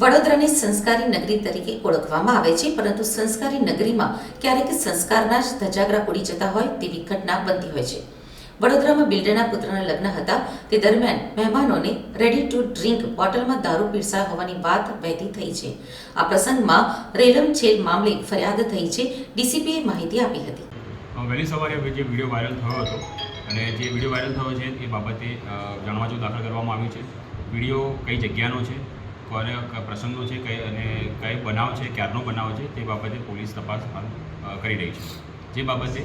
વડોદરાને સંસ્કારી નગરી તરીકે ઓળખવામાં આવે છે, પરંતુ સંસ્કારી નગરીમાં ક્યારેક સંસ્કારના જ ધજાગરા ઉડી જતા હોય તેવી ઘટના બનતી હોય છે. વડોદરામાં બિલ્ડરના પુત્રના લગ્ન હતા, તે દરમિયાન મહેમાનોને રેડી ટુ ડ્રિંક બોટલમાં દારૂ પીરસા હોવાની વાત વહેતી થઈ છે. આ પ્રસંગમાં રેલમ છેલ મામલે ફરિયાદ થઈ છે, ડીસીપીએ માહિતી આપી હતી. વહેલી સવારે જે વીડિયો વાયરલ થયો હતો અને જે વીડિયો વાયરલ થયો છે, એ બાબતે જાણવા જો દાખલ કરવામાં આવ્યું છે. વીડિયો કઈ જગ્યાનો છે કોને પ્રસંગો છે કઈ અને કઈ બનાવ છે ક્યારનો બનાવ છે તે બાબતે પોલીસ તપાસ હાલ કરી રહી છે. જે બાબતે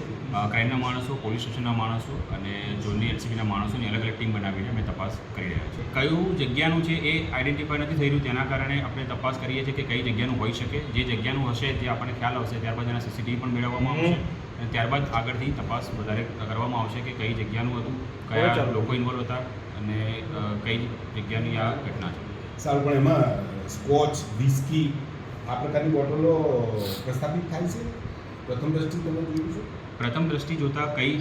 ક્રાઇમના માણસો પોલીસ સ્ટેશનના માણસો અને ઝોનની એલસીબીના માણસોની અલગ અલગ ટીમ બનાવીને અમે તપાસ કરી રહ્યા છીએ. કયું જગ્યાનું છે એ આઈડેન્ટિફાઈ નથી થઈ રહ્યું તેના કારણે આપણે તપાસ કરીએ છીએ કે કઈ જગ્યાનું હોઈ શકે. જે જગ્યાનું હશે તે આપણને ખ્યાલ આવશે ત્યારબાદ એના સીસીટીવી પણ મેળવવામાં આવશે. અને ત્યારબાદ આગળથી તપાસ વધારે કરવામાં આવશે કે કઈ જગ્યાનું હતું કયા લોકો ઇન્વોલ્વ હતા અને કઈ જગ્યાની આ ઘટના છે. સારું પણ એમાં સ્કોચ વિસ્કી આ પ્રકારની બોટલો પ્રસ્થાપિત થાય છે? પ્રથમ દ્રષ્ટિ તમે જોયું છે? પ્રથમ દ્રષ્ટિ જોતાં કઈ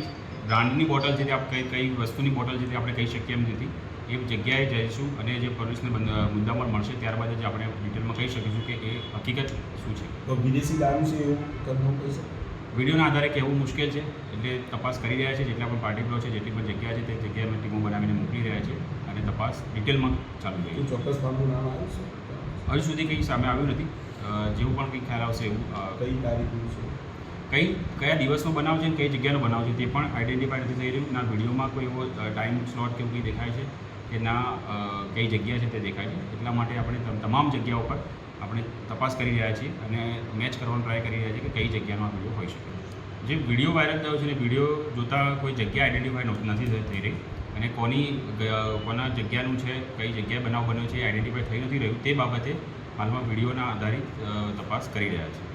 બ્રાન્ડની બોટલ છે તે આપ કઈ કઈ વસ્તુની બોટલ છે તે આપણે કહી શકીએ એમ નથી. એ જગ્યાએ જઈશું અને જે પોલીસને મુદ્દા પણ મળશે ત્યારબાદ જ આપણે ડિટેલમાં કહી શકીશું કે એ હકીકત શું છે. તો વિદેશી દારૂ છે એવું કન્ફર્મ કહી વિડીયોના આધારે કહેવું મુશ્કેલ છે એટલે તપાસ કરી રહ્યા છે જેટલા પણ પાર્ટી પ્લોટ છે જેટલી પણ જગ્યા છે તે જગ્યાએ અમે ટીમો બનાવીને મોકલી રહ્યા છે. અને તપાસ ડિટેલમાં ચાલુ રહી ચોક્કસ ફાર્મનું નામ આવ્યું છે? હજુ સુધી કંઈ સામે આવ્યું નથી. જેવું પણ કંઈ ખ્યાલ આવશે એવું કઈ તારીખનું છે? કઈ કયા દિવસનો બનાવ છે અને કઈ જગ્યાનો બનાવ છે તે પણ આઈડેન્ટિફાઈ નથી થઈ રહ્યું. ના વિડીયોમાં કોઈ એવો ટાઈમ સ્લોટ કે એવું કંઈ દેખાય છે કે ના કઈ જગ્યા છે તે દેખાય છે. એટલા માટે આપણે તમ- તમામ જગ્યાઓ પર આપણે તપાસ કરી રહ્યા છીએ અને મેચ કરવાનો ટ્રાય કરી રહ્યા છીએ કે કઈ જગ્યાનો આ વીડિયો હોઈ શકે. જે વીડિયો વાયરલ થયો છે ને વીડિયો જોતાં કોઈ જગ્યા આઈડેન્ટિફાઈ નથી થઈ રહી. અને કોની કોના જગ્યાનું છે, કઈ જગ્યાએ બનાવ બન્યો છે આઈડેન્ટિફાઈ થઈ નથી રહ્યું, તે બાબતે હાલમાં વિડીયોના આધારિત તપાસ કરી રહ્યા છે.